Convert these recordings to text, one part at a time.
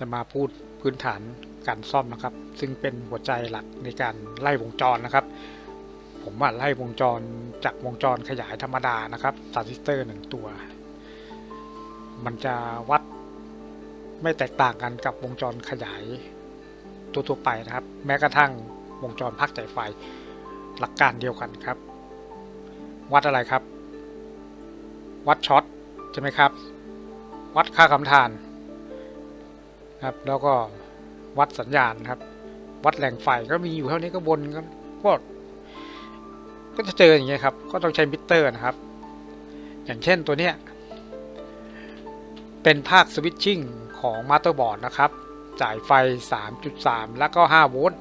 จะมาพูดพื้นฐานการซ่อมนะครับ ซึ่งเป็นหัวใจหลักในการไล่วงจรนะครับ ผมว่าไล่วงจรจากวงจรขยายธรรมดานะครับทรานซิสเตอร์หนึ่งตัว มันจะวัดไม่แตกต่างกันกับวงจรขยายทั่วๆไปนะครับ แม้กระทั่งวงจรพักจ่ายไฟหลักการเดียวกันครับ วัดอะไรครับ วัดช็อตใช่ไหมครับ วัดค่าคำทาน ครับ แล้วก็วัดสัญญาณครับ วัดแหล่งไฟก็มีอยู่เท่านี้ก็บนก็ก็ก็จะเจออย่างเงี้ยครับ ก็ต้องใช้มิเตอร์นะครับ อย่างเช่นตัวเนี้ยเป็นภาคสวิตชิ่งของมาสเตอร์บอร์ดนะครับ จ่ายไฟ 3.3 แล้วก็ 5 โวลต์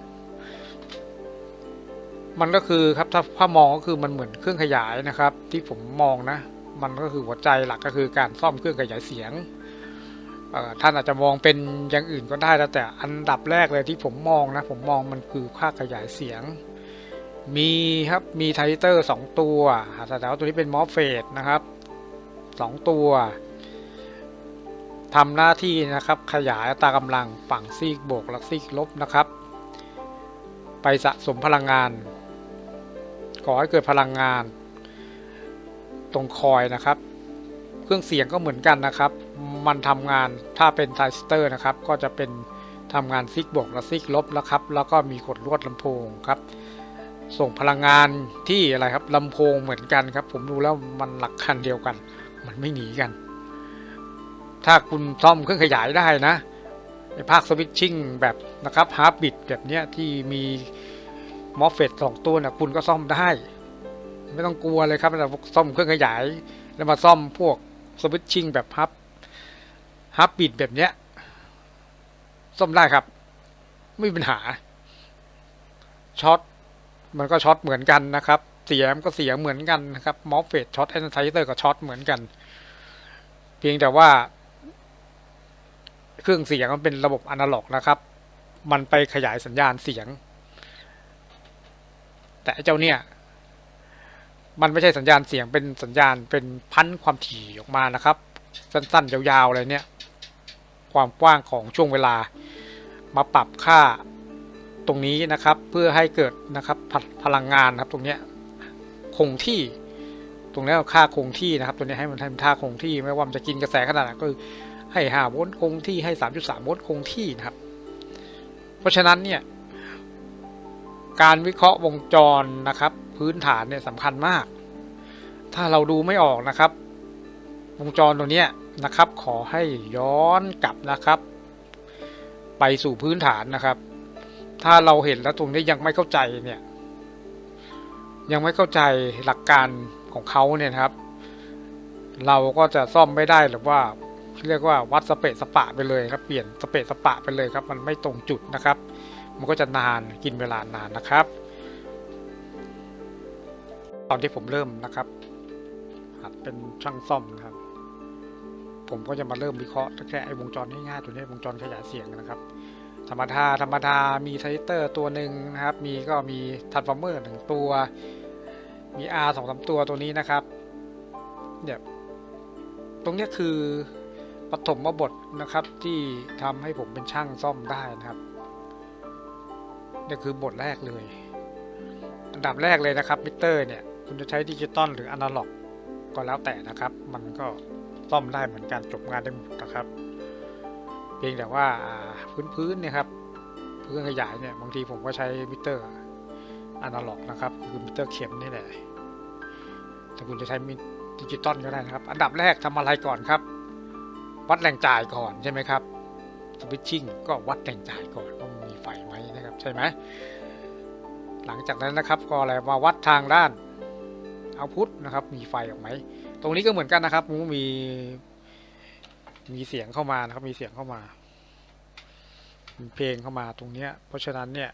มันก็คือครับถ้าถ้ามองก็คือมันเหมือนเครื่องขยายนะครับ ที่ผมมองนะ มันก็คือหัวใจหลักก็คือการซ่อมเครื่องขยายเสียง ท่านอาจจะมองเป็นอย่างอื่นก็ได้แล้วแต่อันดับแรกเลยที่ผมมองนะ ผมมองมันคือค่าขยายเสียง มีครับมีไทเตอร์ 2 ตัวแต่ว่าตัวนี้เป็นมอสเฟตนะครับ 2 ตัวทำหน้าที่นะครับขยายตากำลังฝั่งซีกบวกและซีกลบนะครับ ไปสะสมพลังงานก่อให้เกิดพลังงาน ตรงคอยนะครับ เครื่องเสียงก็เหมือนกันนะครับ มันทำงานถ้าเป็นไทสเตอร์นะครับ ก็จะเป็นทำงานซิกบวกและซิกลบแล้วครับ แล้วก็มีขดลวดลำโพงครับ ส่งพลังงานที่อะไรครับลำโพงเหมือนกันครับ ผมดูแล้วมันหลักคันเดียวกัน มันไม่หนีกัน ถ้าคุณซ่อมเครื่องขยายได้นะในภาคสวิตชิ่งแบบนะครับฮาร์ปบิตแบบเนี้ยที่มีมอฟเฟตสองตัวนะคุณก็ซ่อมได้ ไม่ต้องกลัวเลยครับเราซ่อมเครื่องขยาย แล้วมาซ่อมพวกสวิตชิ่งแบบฮับ ฮับบิดแบบเนี้ยซ่อมได้ครับ ไม่มีปัญหาช็อตมันก็ช็อตเหมือนกันนะครับ เสียงก็เสียงเหมือนกันนะครับมอฟเฟตช็อตแอนไทเตอร์ก็ช็อตเหมือนกัน เพียงแต่ว่า เครื่องเสียงมันเป็นระบบอนาล็อกนะครับ มันไปขยายสัญญาณเสียง แต่เจ้าเนี่ย มันไม่ใช่สัญญาณเสียงเป็นสัญญาณเป็นพันความถี่ออกมานะครับ สั้นๆยาวๆอะไรเนี่ย ความกว้างของช่วงเวลา มาปรับค่าตรงนี้นะครับ เพื่อให้เกิดนะครับพลพลังงานนะครับตรงนี้คงที่ตรงนี้ค่าคงที่นะครับ ตัวนี้ให้มันให้มันท่าคงที่ไม่ว่ามันจะกินกระแสขนาดไหนก็คือให้5โวลต์คงที่ให้ 3.3โวลต์คงที่นะครับ เพราะฉะนั้นเนี่ยการวิเคราะห์วงจรนะครับ พื้นฐานเนี่ยสำคัญมาก ถ้าเราดูไม่ออกนะครับ วงจรตัวเนี้ย นะครับ ขอให้ย้อนกลับนะครับ ไปสู่พื้นฐานนะครับ ถ้าเราเห็นแล้วตรงนี้ยังไม่เข้าใจเนี่ย ยังไม่เข้าใจหลักการของเขาเนี่ยครับ เราก็จะซ่อมไม่ได้หรือว่าเรียกว่าวัดสเปะสปะไปเลยครับ เปลี่ยนสเปะสปะไปเลยครับ มันไม่ตรงจุดนะครับ มันก็จะนานกินเวลานานนะครับ ตอนที่ผมเริ่มนะครับหัดเป็นช่างซ่อมนะครับ ผมก็จะมาเริ่มวิเคราะห์แค่ไอ้วงจรง่ายๆตัวนี้วงจรขยายเสียงนะครับ ธรรมดาธรรมดามีไทเตอร์ตัวหนึ่งนะครับ มีก็มีทันฟอร์เมอร์หนึ่งตัว มี R สองสามตัวตัวนี้นะครับเนี่ยตรงนี้คือปฐมบทนะครับที่ทำให้ผมเป็นช่างซ่อมได้นะครับนี่คือบทแรกเลย อันดับแรกเลยนะครับมิเตอร์เนี่ยคุณจะใช้ดิจิตอลหรืออนาล็อกก็แล้วแต่นะครับ มันก็ ซ่อมได้เหมือนกันจบงานได้หมดนะครับ เพียงแต่ว่าพื้นๆเนี่ยครับเครื่องขยายเนี่ยบางทีผมก็ใช้มิเตอร์อนาล็อกนะครับคือมิเตอร์เข็มนี่แหละแต่คุณจะใช้มิดิจิตอลก็ได้นะครับ อันดับแรกทำอะไรก่อนครับ วัดแรงจ่ายก่อนใช่ไหมครับสวิตชิ่งก็วัดแรงจ่ายก่อนว่ามีไฟไหมนะครับ ใช่ไหมหลังจากนั้นนะครับก็อะไรมาวัดทางด้านเอาพุทนะครับ มีไฟออกไหม ตรงนี้ก็เหมือนกันนะครับมมีมีเสียงเข้ามานะครับ มีเสียงเข้ามามีเพลงเข้ามาตรงเนี้ย เพราะฉะนั้นเนี่ย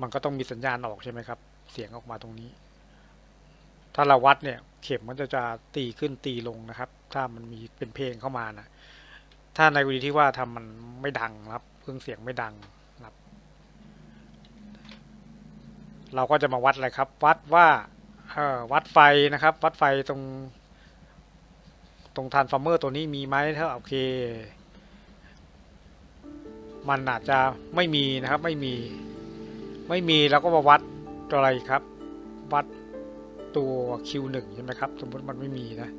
มันก็ต้องมีสัญญาณออกใช่ไหมครับ เสียงออกมาตรงนี้ ถ้าเราวัดเนี่ย เข็มมันจะจะตีขึ้นตีลงนะครับ ถ้ามันมีเป็นเพลงเข้ามานะถ้าในกรณีที่ว่าทำมันไม่ดังครับเครื่องเสียงไม่ดังครับ เราก็จะมาวัดอะไรครับ วัดว่า วัดไฟนะครับ วัดไฟตรง ตรงทานฟอร์เมอร์ตัวนี้มีไหมถ้าโอเค มันอาจจะไม่มีนะครับไม่มี ไม่มีเราก็มาวัดอะไรครับ วัดตัว Q1 ใช่ไหมครับ สมมติมันไม่มีนะ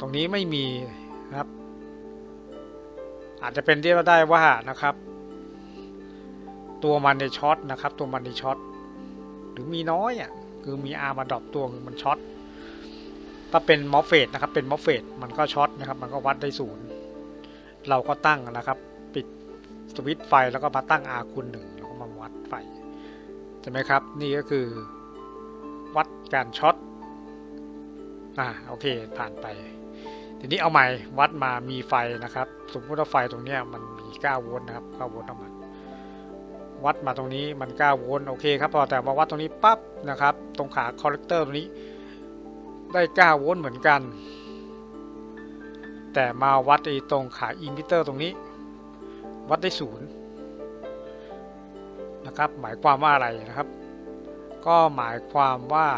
ตรงนี้ไม่มีนะครับ อาจจะเป็นที่ว่าได้ว่านะครับ ตัวมันในช็อตนะครับ ตัวมันในช็อต หรือมีน้อยอะคือมีอาร์มาดรอปตัวมันช็อตถ้าเป็นมอฟเฟตนะครับเป็นมอฟเฟตมันก็ช็อตนะครับมันก็วัดได้ศูนย์เราก็ตั้งนะครับ ปิดสวิตช์ไฟแล้วก็มาตั้ง R คูณหนึ่งแล้วก็มาวัดไฟใช่ไหมครับ นี่ก็คือวัดการช็อตอ่าโอเคผ่านไป ทีนี้เอาใหม่วัดมามีไฟนะครับ สมมติว่าไฟตรงเนี้ยมันมี 9 โวลต์นะครับ9โวลต์เอามา วัดมาตรงนี้มัน9โวลต์โอเคครับพอแต่มาวัดตรงนี้ปั๊บนะครับ ตรงขาคอลเลกเตอร์ตรงนี้ได้9โวลต์เหมือนกัน แต่มาวัดไอ้ตรงขาอิมิเตอร์ตรงนี้ วัดได้ศูนย์นะครับ หมายความว่าอะไรนะครับ ก็หมายความว่า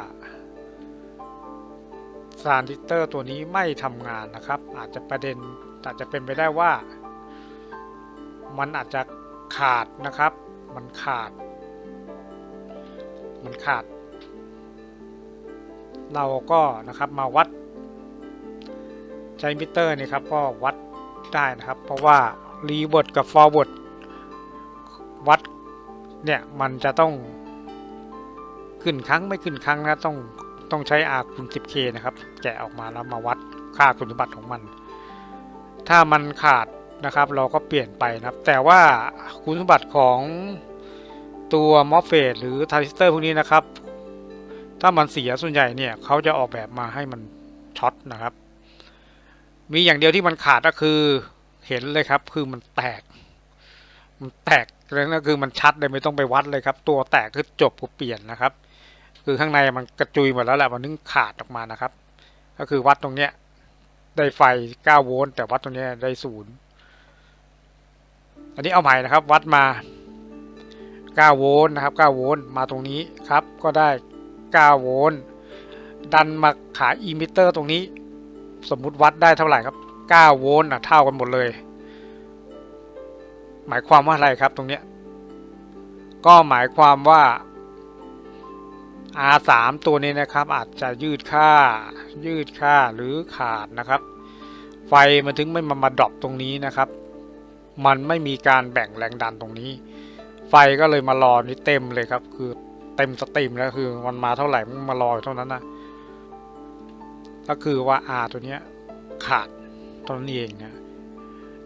ทรานซิเตอร์ตัวนี้ไม่ทำงานนะครับ อาจจะประเด็นอาจจะเป็นไปได้ว่า มันอาจจะขาดนะครับ มันขาด มันขาด เราก็นะครับมาวัดใช้มิเตอร์นี่ครับก็วัดได้นะครับ เพราะว่ารีเวิร์ดกับฟอร์เวิร์ดวัดเนี่ยมันจะต้องขึ้นครั้งไม่ขึ้นครั้งนะต้องต้องใช้ R คูณ 10K นะครับ แกะออกมาแล้วมาวัดค่าคุณสมบัติของมัน ถ้ามันขาดนะครับ เราก็เปลี่ยนไปนะครับ แต่ว่าคุณสมบัติของ ตัวมอฟเฟตหรือทาริสเตอร์พวกนี้นะครับ ถ้ามันเสียส่วนใหญ่เนี่ยเขาจะออกแบบมาให้มันช็อตนะครับ มีอย่างเดียวที่มันขาดก็คือเห็นเลยครับ คือมันแตก มันแตกแล้วก็คือมันชัดเลยไม่ต้องไปวัดเลยครับ ตัวแตกคือจบก็เปลี่ยนนะครับ คือข้างในมันกระจุยหมดแล้วแหละมันนึงขาดออกมานะครับ ก็คือวัดตรงเนี้ยได้ไฟ 9 โวลต์แต่วัดตรงเนี้ยได้ศูนย์อันนี้เอาใหม่นะครับ วัดมา 9 โวลต์นะครับ 9 โวลต์มาตรงนี้ครับ ก็ได้ 9 โวลต์ดันมาขาอิมิเตอร์ตรงนี้ สมมุติวัดได้เท่าไหร่ครับ 9 โวลต์นะเท่ากันหมดเลย หมายความว่าอะไรครับตรงเนี้ยก็หมายความว่า R3 ตัวนี้นะครับ อาจจะยืดค่า ยืดค่าหรือขาดนะครับ ไฟมันถึงไม่มามาดรอปตรงนี้นะครับ มันไม่มีการแบ่งแรงดันตรงนี้ ไฟก็เลยมารอนี่เต็มเลยครับ คือเต็มสตรีมแล้วคือมันมาเท่าไหร่มันมารอเท่านั้นนะก็คือว่า R ตัวเนี้ยขาดเท่านั้เองนะ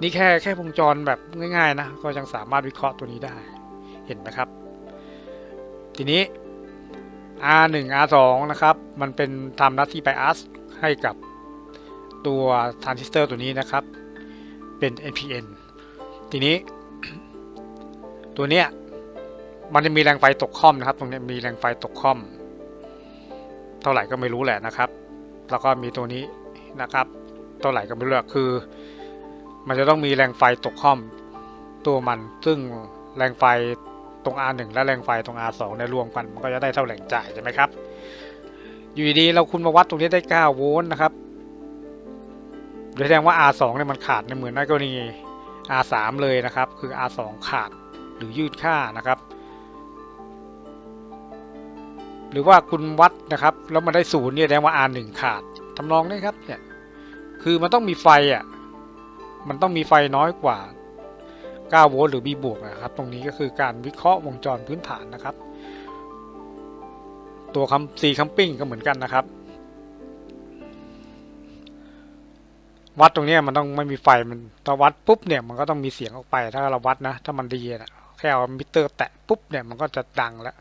นี่แค่แค่วงจรแบบง่ายๆนะก็ยังสามารถวิเคราะห์ตัวนี้ได้เห็นไหมครับ ทีนี้ R1 R2 นะครับ มันเป็นทำหน้าที่ bias ให้กับตัวทรานซิสเตอร์ตัวนี้นะครับ เป็น NPN ทีนี้ ตัวเนี้ยมันจะมีแรงไฟตกค่อมนะครับ ตรงนี้มีแรงไฟตกค่อม เท่าไหร่ก็ไม่รู้แหละนะครับ แล้วก็มีตัวนี้นะครับ เท่าไหร่ก็ไม่รู้คือ มันจะต้องมีแรงไฟตกค่อมตัวมัน ซึ่งแรงไฟตรง R1 และแรงไฟตรง R2 ในรวมกัน มันก็จะได้เท่าแรงจ่ายใช่ไหมครับ อยู่ดีๆเราคุณมาวัดตรงนี้ได้ 9 โวลต์นะครับโดยแสดงว่า R2 เนี่ยมันขาดในเหมือนในกรณี R3 เลยนะครับ คือ R2 ขาด หรือยืดค่านะครับ หรือว่าคุณวัดนะครับแล้วมันได้ศูนย์เนี่ยแสดงว่า R1 ขาดทำนองนี้ครับเนี่ยคือมันต้องมีไฟอะมันต้องมีไฟน้อยกว่า 9 โวลต์หรือ B บวกนะครับ ตรงนี้ก็คือการวิเคราะห์วงจรพื้นฐานนะครับ ตัวคัมซีคัมปิ้งก็เหมือนกันนะครับ วัดตรงนี้มันต้องไม่มีไฟมันถ้าวัดปุ๊บเนี่ยมันก็ต้องมีเสียงออกไปถ้าเราวัดนะ ถ้ามันดีนะ ค่เอามิเตอร์แตะปุ๊บเนี่ยมันก็จะดังแล้ว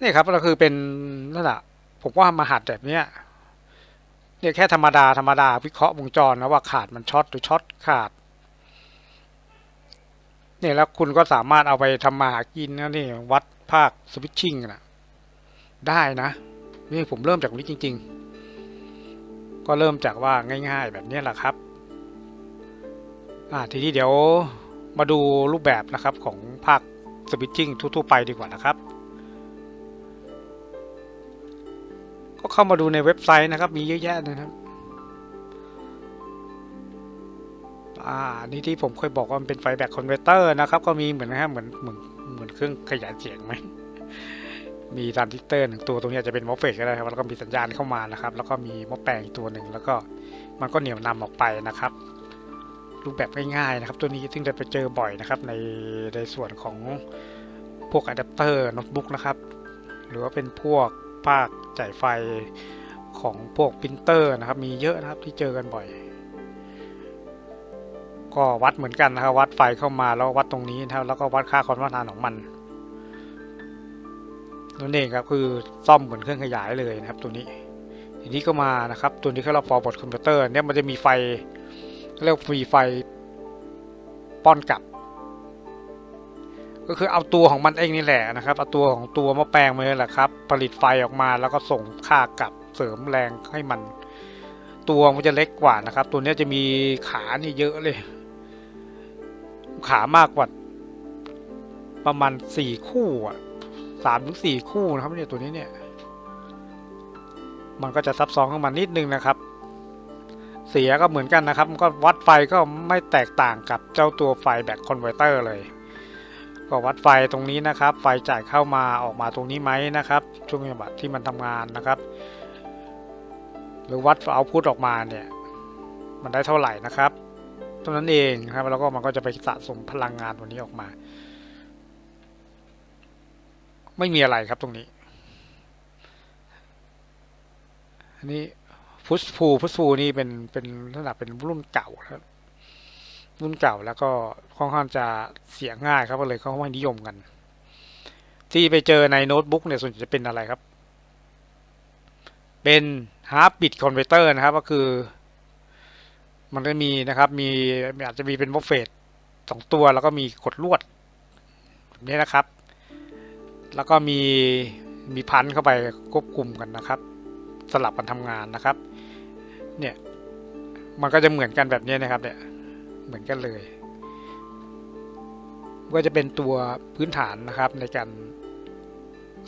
นี่ครับก็คือเป็นนั่นแหละผมว่ามาหัดแบบเนี้ยเนี่ยแค่ธรรมดาธรรมดาวิเคราะห์วงจรนะว่าขาดมันช็อตหรือช็อตขาดเนี่ยแล้วคุณก็สามารถเอาไปทำมาหากินนะนี่วัดภาคสวิตชิ่งนะได้นะ นี่ผมเริ่มจากนี้จริง ๆ ก็เริ่มจากว่าง่าย ๆ แบบนี้แหละครับ อ่าทีนี้เดี๋ยวมาดูรูปแบบนะครับของภาคสวิตชิ่งทั่วๆไปดีกว่านะครับ ก็เข้ามาดูในเว็บไซต์นะครับ มีเยอะแยะนะครับอ่านี่ที่ผมเคยบอกว่ามันเป็นไฟแบ็คอนเวอร์เตอร์นะครับ ก็มีเหมือนนะฮะเหมือนเหมือนเหมือนเครื่องขยายเสียงไหมมีทรานซิสเตอร์หนึ่งตัวตรงนี้จะเป็นมอสเฟกก็ได้ครับแล้วก็มีสัญญาณเข้ามานะครับ แล้วก็มีมอแปลงตัวหนึ่งแล้วก็มันก็เหนี่ยวนำออกไปนะครับ รูปแบบง่ายๆนะครับ ตัวนี้ซึ่งจะไปเจอบ่อยนะครับ ในในส่วนของพวกอะแดปเตอร์โน้ตบุ๊กนะครับ หรือว่าเป็นพวกภาคจ่ายไฟของพวกปรินเตอร์นะครับ มีเยอะนะครับที่เจอกันบ่อย ก็วัดเหมือนกันนะครับวัดไฟเข้ามาแล้ววัดตรงนี้นะครับแล้วก็วัดค่าความต้านทานของมันนั่นเองครับคือซ่อมเหมือนเครื่องขยายเลยนะครับ ตัวนี้ทีนี้ก็มานะครับ ตัวนี้เขาเรา forward converter เนี่ยมันจะมีไฟ เรียกว่ามีไฟป้อนกลับ ก็คือเอาตัวของมันเองนี่แหละนะครับเอาตัวของตัวม้อแปลงมาเลยแหละครับ ผลิตไฟออกมาแล้วก็ส่งค่ากลับเสริมแรงให้มัน ตัวมันจะเล็กกว่านะครับ ตัวนี้จะมีขานี่เยอะเลย ขามากกว่าประมาณสี่คู่อะสามถึงสี่คู่นะครับเนี่ยตัวนี้เนี่ย มันก็จะซับซ้อนขึ้นมานิดนึงนะครับ เสียก็เหมือนกันนะครับมันก็วัดไฟก็ไม่แตกต่างกับเจ้าตัวไฟแบ็คคอนเวอร์เตอร์เลย ก็วัดไฟตรงนี้นะครับ ไฟจ่ายเข้ามาออกมาตรงนี้ไหมนะครับ ช่วงจังหวะที่มันทำงานนะครับ หรือวัดเอาพุทออกมาเนี่ย มันได้เท่าไหร่นะครับเท่านั้นเองครับแล้วก็มันก็จะไปสะสมพลังงานตัวนี้ออกมา ไม่มีอะไรครับตรงนี้อันนี้ พุชพูพุชพูนี่เป็นเป็นลักษณะเป็นรุ่นเก่าแล้วรุ่นเก่าแล้วก็ค่อนข้างจะเสียง่ายครับก็เลยเขาไม่นิยมกัน ที่ไปเจอในโน้ตบุ๊กเนี่ยส่วนใหญ่จะเป็นอะไรครับ เป็นฮาร์ b บิตคอนเวเตอร์นะครับ ก็คือ มันก็มีนะครับ มีอาจจะมีเป็นมอฟเฟตสองตัวแล้วก็มีกดลวดแบบนี้นะครับ แล้วก็มีมีพันเข้าไปควบคุมกันนะครับ สลับกันทำงานนะครับ เนี่ย มันก็จะเหมือนกันแบบนี้นะครับ เนี่ย เหมือนกันเลย ก็จะเป็นตัวพื้นฐานนะครับในการ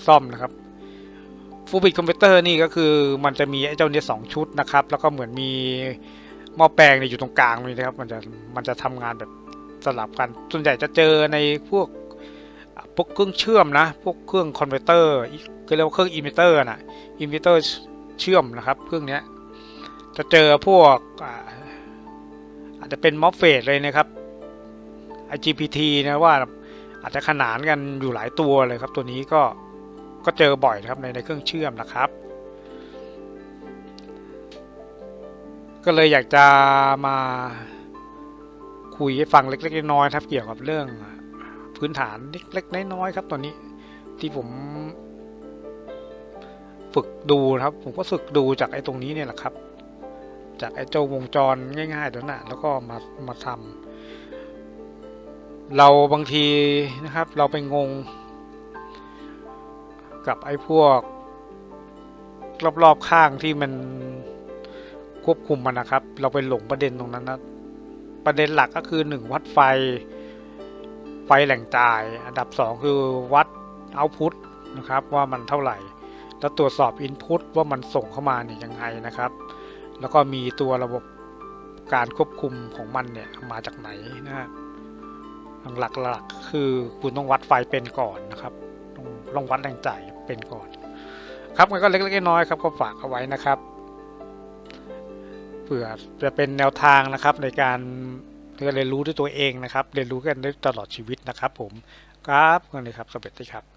ซ่อมนะครับฟูบิ t คอมพิวเตอร์นี่ก็คือมันจะมีไอ้เจ้าเนี้สองชุดนะครับ แล้วก็เหมือนมีหม้อแปลงเนี่ยอยู่ตรงกลางนี่นะครับ มันจะมันจะทำงานแบบสลับกัน ส่วนใหญ่จะเจอในพวกพวกเครื่องเชื่อมนะ พวกเครื่องคอนเวอร์เตอร์ก็เรียกว่าเครื่องอิมิเตอร์นะอิมิเตอร์เชื่อมนะครับ เครื่องเนี้ย จะเจอพวกอาจจะเป็นม็อฟเฟตเลยนะครับ IGPT นะว่าอาจจะขนานกันอยู่หลายตัวเลยครับ ตัวนี้ก็ก็เจอบ่อยนะครับในในเครื่องเชื่อมนะครับ ก็เลยอยากจะมาคุยให้ฟังเล็กๆน้อยๆครับเกี่ยวกับเรื่องพื้นฐานเล็กๆน้อยๆครับตอนนี้ที่ผมฝึกดูนะครับ ผมก็ฝึกดูจากไอ้ตรงนี้เนี่ยแหละครับ จากไอ้เจ้าวงจรง่ายๆเดี๋ยวนะแล้วก็มามาทำเราบางทีนะครับเราไปงง กับไอ้พวก รอบๆข้างที่มันควบคุมมันนะครับ เราไปหลงประเด็นตรงนั้นนะประเด็นหลักก็คือหนึ่งวัดไฟ ไฟแหล่งจ่าย อันดับสองคือวัดเอาพุตนะครับว่ามันเท่าไหร่ แล้วตรวจสอบ Input ว่ามันส่งเข้ามาเนี่ยยังไงนะครับ แล้วก็มีตัวระบบการควบคุมของมันเนี่ยมาจากไหนนะฮะหลักๆคือคุณต้องวัดไฟเป็นก่อนนะครับต้องลองวัดแรงจ่ายเป็นก่อน ครับมันก็เล็กๆน้อยๆครับก็ฝากเอาไว้นะครับเผื่อจะเป็นแนวทางนะครับในการเรียนรู้ด้วยตัวเองนะครับ เรียนรู้กันได้ตลอดชีวิตนะครับ ผมครับกันเลยครับสวัสดีครับ